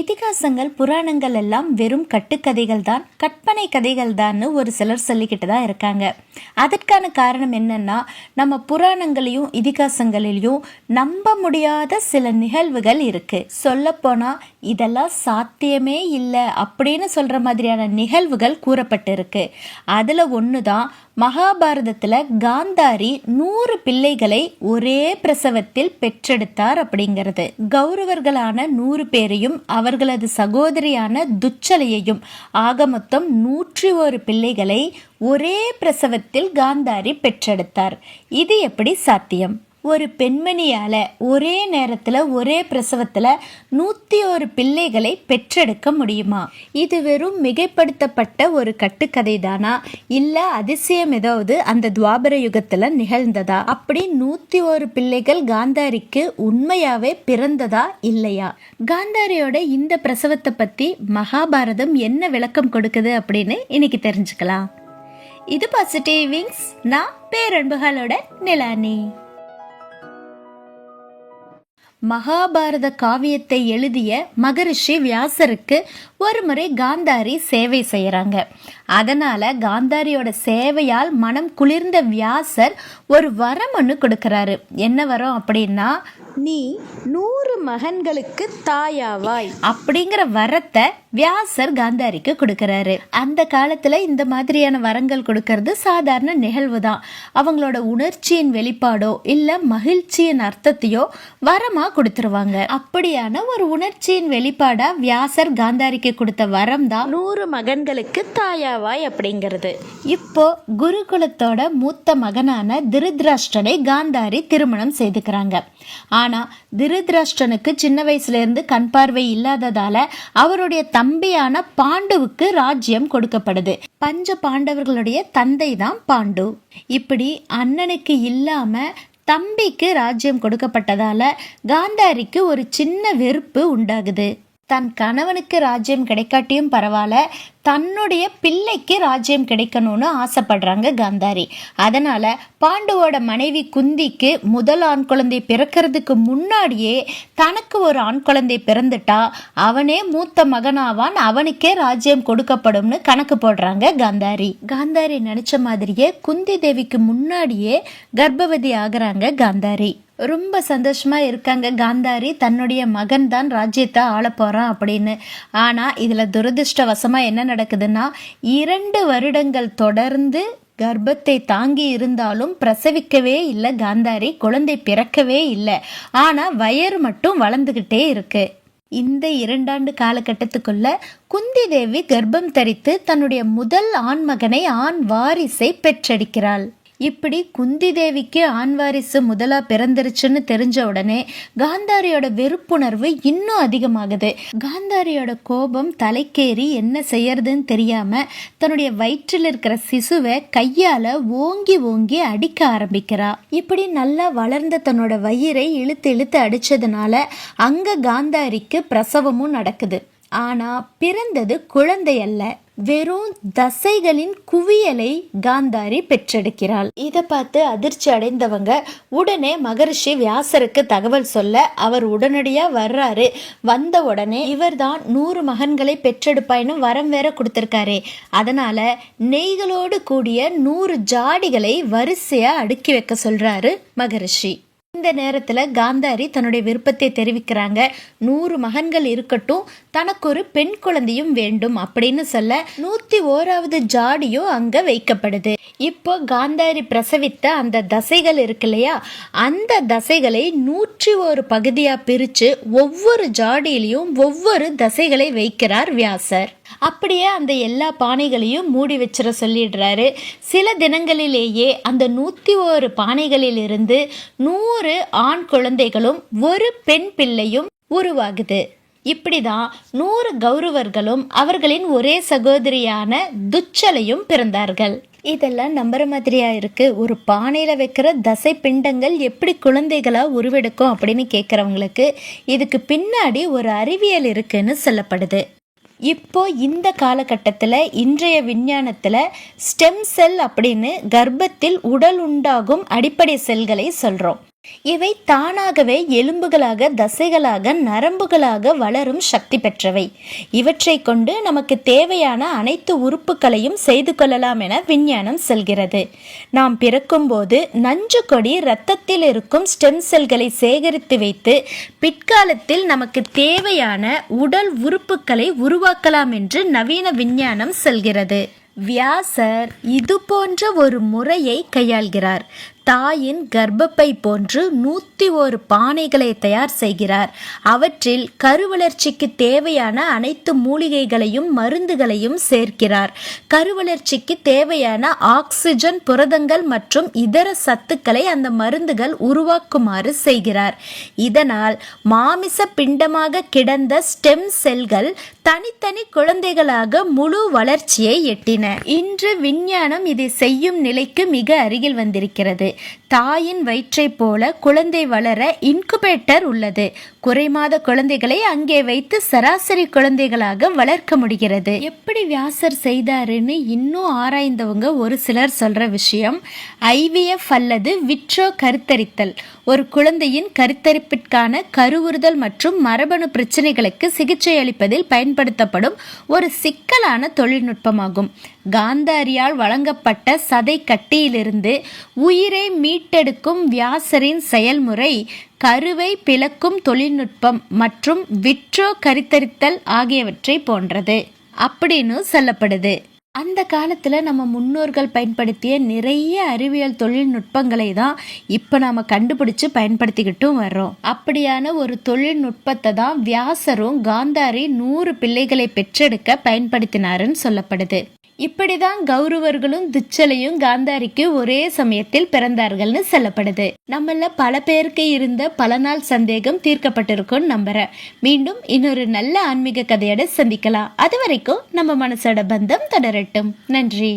இதிகாசங்கள் புராணங்கள் எல்லாம் வெறும் கட்டுக்கதைகள் தான் கற்பனை கதைகள் தான்னு ஒரு சிலர் சொல்லிக்கிட்டு தான் இருக்காங்க. அதற்கான காரணம் என்னன்னா நம்ம புராணங்களையும் இதிகாசங்களிலையும் நம்ப முடியாத சில நிகழ்வுகள் இருக்கு. சொல்லப்போனா இதெல்லாம் சாத்தியமே இல்லை அப்படின்னு சொல்ற மாதிரியான நிகழ்வுகள் கூறப்பட்டிருக்கு. அதுல ஒன்று தான் மகாபாரதத்தில் காந்தாரி நூறு பிள்ளைகளை ஒரே பிரசவத்தில் பெற்றெடுத்தார் அப்படிங்கிறது. கௌரவர்களான நூறு பேரையும் அவர்களது சகோதரியான துச்சலையையும் ஆக மொத்தம் நூற்றி ஒரு பிள்ளைகளை ஒரே பிரசவத்தில் காந்தாரி பெற்றெடுத்தார். இது எப்படி சாத்தியம்? ஒரு பெண்மணியால் ஒரே நேரத்தில் ஒரே பிரசவத்தில் நூற்றி ஒரு பிள்ளைகளை பெற்றெடுக்க முடியுமா? இது வெறும் மிகைப்படுத்தப்பட்ட ஒரு கட்டுக்கதை தானா இல்லை அதிசயம் ஏதாவது அந்த துவாபர யுகத்தில் நிகழ்ந்ததா? அப்படி நூற்றி ஒரு பிள்ளைகள் காந்தாரிக்கு உண்மையாகவே பிறந்ததா இல்லையா? காந்தாரியோட இந்த பிரசவத்தை பற்றி மகாபாரதம் என்ன விளக்கம் கொடுக்குது அப்படின்னு இன்னைக்கு தெரிஞ்சுக்கலாம். இது பாசிட்டிவ் விங்ஸ் நான் பேரன்புகளோட நிலானி மகாபாரத காவியத்தை எழுதிய மகரிஷி வியாசருக்கு ஒரு முறை காந்தாரி சேவை செய்கிறாங்க அதனால் காந்தாரியோட சேவையால் மனம் குளிர்ந்த வியாசர் ஒரு வரம் ஒன்று கொடுக்குறாரு. என்ன வரம் அப்படின்னா நீ நூறு மகன்களுக்கு தாயாவாய். அப்படிங்கிற வரத்தை வியாசர் காந்தாரிக்கு கொடுக்கறாரு. அந்த காலத்துல இந்த மாதிரியான வரங்கள் கொடுக்கறது சாதாரண நிகழ்வு தான் அவங்களோட உணர்ச்சியின் வெளிப்பாடோ இல்ல மகிழ்ச்சியின் அர்த்தத்தையோ வரமா கொடுத்துருவாங்க. அப்படியான ஒரு உணர்ச்சியின் வெளிப்பாடா வியாசர் காந்தாரிக்கு கொடுத்த வரம் தான் நூறு மகன்களுக்கு தாயாவாய் அப்படிங்கிறது. இப்போ குருகுலத்தோட மூத்த மகனான திருத்ராஷ்டனை காந்தாரி திருமணம் செய்துக்கிறாங்க. ஆனா திருத்ராஷ்டனுக்கு சின்ன வயசுல இருந்து கண் பார்வை இல்லாததால அவருடைய தம்பியான பாண்டுவுக்கு ராஜ்யம் கொடுக்கப்படுது. பஞ்ச பாண்டவர்களுடைய தந்தை தான் பாண்டு. இப்படி அண்ணனுக்கு இல்லாம தம்பிக்கு ராஜ்யம் கொடுக்கப்பட்டதால காந்தாரிக்கு ஒரு சின்ன வெறுப்பு உண்டாகுது. தன் கணவனுக்கு ராஜ்யம் கிடைக்காட்டியும் பரவாயில்ல தன்னுடைய பிள்ளைக்கு ராஜ்யம் கிடைக்கணும்னு ஆசைப்படுறாங்க காந்தாரி. அதனால பாண்டுவோட மனைவி குந்திக்கு முதல் ஆண் குழந்தை பிறக்கிறதுக்கு முன்னாடியே தனக்கு ஒரு ஆண் குழந்தை பிறந்துட்டா அவனே மூத்த மகனாவான் அவனுக்கே ராஜ்யம் கொடுக்கப்படும்னு கணக்கு போடுறாங்க காந்தாரி. காந்தாரி நினைச்ச மாதிரியே குந்தி தேவிக்கு முன்னாடியே கர்ப்பவதி ஆகிறாங்க காந்தாரி. ரொம்ப சந்தோஷமாக இருக்காங்க. காந்தாரி தன்னுடைய மகன் தான் ராஜ்யத்தை ஆள போகிறான் அப்படின்னு. ஆனால் இதில் துரதிருஷ்டவசமாக என்ன நடக்குதுன்னா இரண்டு வருடங்கள் தொடர்ந்து கர்ப்பத்தை தாங்கி இருந்தாலும் பிரசவிக்கவே இல்லை. காந்தாரி குழந்தை பிறக்கவே இல்லை. ஆனால் வயறு மட்டும் வளர்ந்துக்கிட்டே இருக்கு. இந்த இரண்டாண்டு காலகட்டத்துக்குள்ள குந்தி தேவி கர்ப்பம் தரித்து தன்னுடைய முதல் ஆண் மகனை ஆண் வாரிசை பெற்றெடுக்கிறாள். இப்படி குந்தி தேவிக்கு ஆண் வாரிசு முதலா பிறந்துருச்சுன்னு தெரிஞ்ச உடனே காந்தாரியோட வெறுப்புணர்வு இன்னும் அதிகமாகுது. காந்தாரியோட கோபம் தலைக்கேறி என்ன செய்யறதுன்னு தெரியாம தன்னுடைய வயிற்றில் இருக்கிற சிசுவை கையால ஓங்கி ஓங்கி அடிக்க ஆரம்பிக்கிறா. இப்படி நல்லா வளர்ந்த தன்னோட வயிறை இழுத்து இழுத்து அடிச்சதுனால அங்க காந்தாரிக்கு பிரசவமும் நடக்குது. ஆனா பிறந்தது குழந்தை அல்ல வெறும் தசைகளின் குவியலை காந்தாரி பெற்றெடுக்கிறாள். இதை பார்த்து அதிர்ச்சி அடைந்தவங்க உடனே மகரிஷி வியாசருக்கு தகவல் சொல்ல அவர் உடனடியா வர்றாரு. வந்த உடனே இவர்தான் நூறு மகன்களை பெற்றெடுப்பாயின்னு வரம் வேற கொடுத்திருக்காரே. அதனால நெய்களோடு கூடிய நூறு ஜாடிகளை வரிசையா அடுக்கி வைக்க சொல்றாரு மகரிஷி. இந்த நேரத்துல காந்தாரி தன்னுடைய விருப்பத்தை தெரிவிக்கிறாங்க. நூறு மகன்கள் இருக்கட்டும் தனக்கு ஒரு பெண் குழந்தையும் வேண்டும் அப்படின்னு சொல்ல நூத்தி ஓராவது ஜாடியும் அங்க வைக்கப்படுது. இப்போ காந்தாரி பிரசவித்த அந்த தசைகள் இருக்கு இல்லையா? அந்த தசைகளை நூற்றி ஒரு பகுதியா பிரிச்சு ஒவ்வொரு ஜாடியிலையும் ஒவ்வொரு தசைகளை வைக்கிறார் வியாசர். அப்படியே அந்த எல்லா பானைகளையும் மூடி வச்சிட சொல்லிடுறாரு. சில தினங்களிலேயே அந்த நூற்றி ஒரு பானைகளிலிருந்து நூறு ஆண் குழந்தைகளும் ஒரு பெண் பிள்ளையும் உருவாகுது. இப்படிதான் நூறு கௌரவர்களும் அவர்களின் ஒரே சகோதரியான துச்சலையும் பிறந்தார்கள். இதெல்லாம் நம்புற மாதிரியா இருக்கு? ஒரு பானையில வைக்கிற தசை பிண்டங்கள் எப்படி குழந்தைகளா உருவெடுக்கும் அப்படின்னு கேட்குறவங்களுக்கு இதுக்கு பின்னாடி ஒரு அறிவியல் இருக்குன்னு சொல்லப்படுது. இப்போ இந்த காலகட்டத்தில் இன்றைய விஞ்ஞானத்தில் ஸ்டெம் செல் அப்படின்னு கர்ப்பத்தில் உடல் உண்டாகும் அடிப்படை செல்களை சொல்கிறோம் இவை தானாகவே எலும்புகளாக தசைகளாக நரம்புகளாக வளரும் சக்தி பெற்றவை. இவற்றை கொண்டு நமக்கு தேவையான அனைத்து உறுப்புகளையும் செய்து கொள்ளலாம் என விஞ்ஞானம் செல்கிறது. நாம் பிறக்கும்போது நஞ்சு கொடி இரத்தத்தில் இருக்கும் ஸ்டெம் செல்களை சேகரித்து வைத்து பிற்காலத்தில் நமக்கு தேவையான உடல் உறுப்புகளை உருவாக்கலாம் என்று நவீன விஞ்ஞானம் செல்கிறது. வியாசர் இது போன்ற ஒரு முறையை கையாள்கிறார். தாயின் கர்ப்பப்பை போன்று நூற்றி ஒரு பானைகளை தயார் செய்கிறார். அவற்றில் கருவளர்ச்சிக்கு தேவையான அனைத்து மூலிகைகளையும் மருந்துகளையும் சேர்க்கிறார். கருவளர்ச்சிக்கு தேவையான ஆக்சிஜன் புரதங்கள் மற்றும் இதர சத்துக்களை அந்த மருந்துகள் உருவாக்குமாறு செய்கிறார். இதனால் மாமிச பிண்டமாக கிடந்த ஸ்டெம் செல்கள் தனித்தனி குழந்தைகளாக முழு வளர்ச்சியை எட்டின. இன்று விஞ்ஞானம் இதை செய்யும் நிலைக்கு மிக அருகில் வந்திருக்கிறது. தாயின் வயிற்றைப் போல குழந்தை வளர இன்குபேட்டர் உள்ளது. குறைமாத குழந்தைகளை அங்கே வைத்து சராசரி குழந்தைகளாக வளர்க்க முடிகிறது. எப்படி வியாசர் செய்தாருன்னு இன்னும் ஆராய்ந்தவங்க ஒரு சிலர் சொல்ற விஷயம் ஐவிஎஃப் அல்லது விட்ரோ கருத்தரித்தல். ஒரு குழந்தையின் கருத்தரிப்பிற்கான கருவுறுதல் மற்றும் மரபணு பிரச்சனைகளுக்கு சிகிச்சை அளிப்பதில் பயன்படுத்தப்படும் ஒரு சிக்கலான தொழில்நுட்பமாகும். காந்தாரியால் வழங்கப்பட்ட சதை கட்டியிலிருந்து உயிரை மீட்டெடுக்கும் வியாசரின் செயல்முறை கருவை பிளக்கும் தொழில்நுட்பம் மற்றும் விட்ரோ கரித்தரித்தல் ஆகியவற்றை போன்றது அப்படின்னு சொல்லப்படுது. அந்த காலத்தில் நம்ம முன்னோர்கள் பயன்படுத்திய நிறைய அறிவியல் தொழில்நுட்பங்களை தான் இப்போ நாம் கண்டுபிடிச்சு பயன்படுத்திக்கிட்டும் வர்றோம். அப்படியான ஒரு தொழில்நுட்பத்தை தான் வியாசரும் காந்தாரி நூறு பிள்ளைகளை பெற்றெடுக்க பயன்படுத்தினாருன்னு சொல்லப்படுது. இப்படிதான் கௌரவர்களும் துச்சலையும் காந்தாரிக்கு ஒரே சமயத்தில் பிறந்தார்கள்னு சொல்லப்படுது. நம்மள பல பேருக்கு இருந்த பல நாள் சந்தேகம் தீர்க்கப்பட்டிருக்கும்னு நம்புறேன். மீண்டும் இன்னொரு நல்ல ஆன்மீக கதையோட சந்திக்கலாம். அது வரைக்கும் நம்ம மனசோட பந்தம் தொடரட்டும். நன்றி.